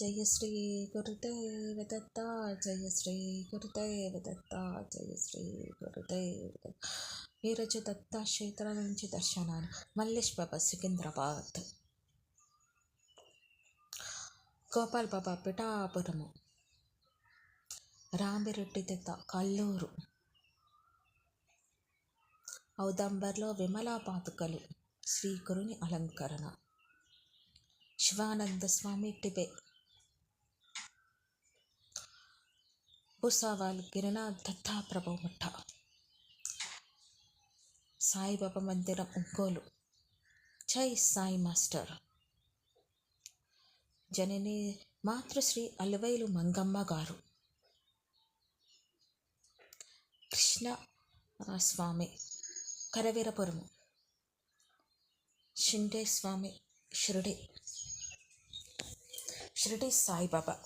జయ శ్రీ గురుదేవ దత్త జయ శ్రీ గురుదేవ దత్త జయ శ్రీ గురుదేవ దత్త ఈరోజు దత్త క్షేత్రాల నుంచి దర్శనాలు. మల్లేష్ బాబా సికింద్రాబాద్. గోపాల్ బాబా పిఠాపురము. రామిరెడ్డి దత్త కల్లూరు. ఔదంబర్లో విమలా పాతుకలు శ్రీ గురుని అలంకరణ. శివానంద స్వామి టిబే. భూసావాల్ గిరినాథ్ దత్తాప్రభు ముఠ సాయిబాబా మందిరం ఒంగోలు. జై సాయి మాస్టర్. జనని మాతృశ్రీ అలవైలు మంగమ్మ గారు. కృష్ణ స్వామి కరవీరపురము. షిండే స్వామి షిరిడి. షిరిడి సాయిబాబా.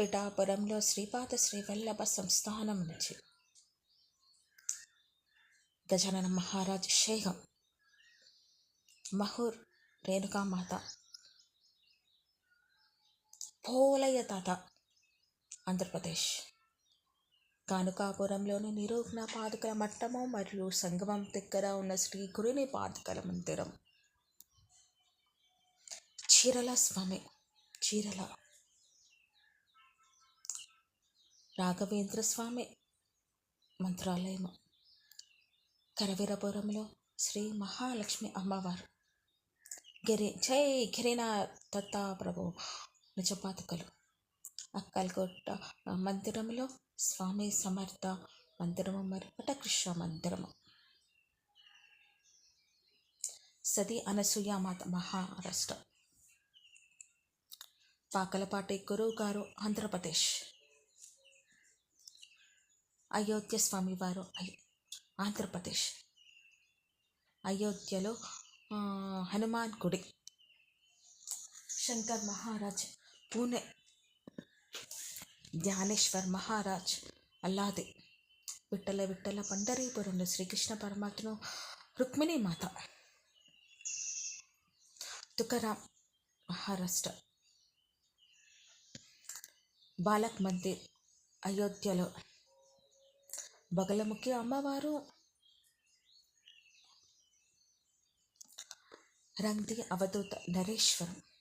పిఠాపురంలో శ్రీపాద శ్రీవల్లభ సంస్థానం నుంచి. గజానన మహారాజ్ షేహం. మహూర్ రేణుకామాత. పోలయ్య తాత. ఆంధ్రప్రదేశ్. కానుకాపురంలోని నిరూపణ పాదుకల మట్టము మరియు సంగమం దగ్గర ఉన్న శ్రీ గురుని పాదుకల మందిరం. చీరల స్వామి. చీరల రాఘవేంద్ర స్వామి మంత్రాలయము. కరవీరపురంలో శ్రీ మహాలక్ష్మి అమ్మవారు. గిరి జై గిరినాథ్ దత్తా ప్రభు నిజపాతకలు. అక్కల్కోట మందిరంలో స్వామి సమర్థ మందిరము మరియు వటకృష్ణ మందిరము. సది అనసూయమాత మహారాష్ట్ర. పాకలపాటి గురువు గారు ఆంధ్రప్రదేశ్. అయోధ్య స్వామివారు అయ్- ఆంధ్రప్రదేశ్. అయోధ్యలో హనుమాన్ గుడి. శంకర్ మహారాజ్ పూణే. ధ్యానేశ్వర్ మహారాజ్ అల్లాది. విట్టల విట్టల పండరీపురంలో శ్రీకృష్ణ పరమాత్మను రుక్మిణీ మాత. తుకరాం మహారాష్ట్ర. బాలక్ మందిర్ అయోధ్యలో. బగలముఖి అమ్మవారు. రంగ్ది అవధూత నరేశ్వరం.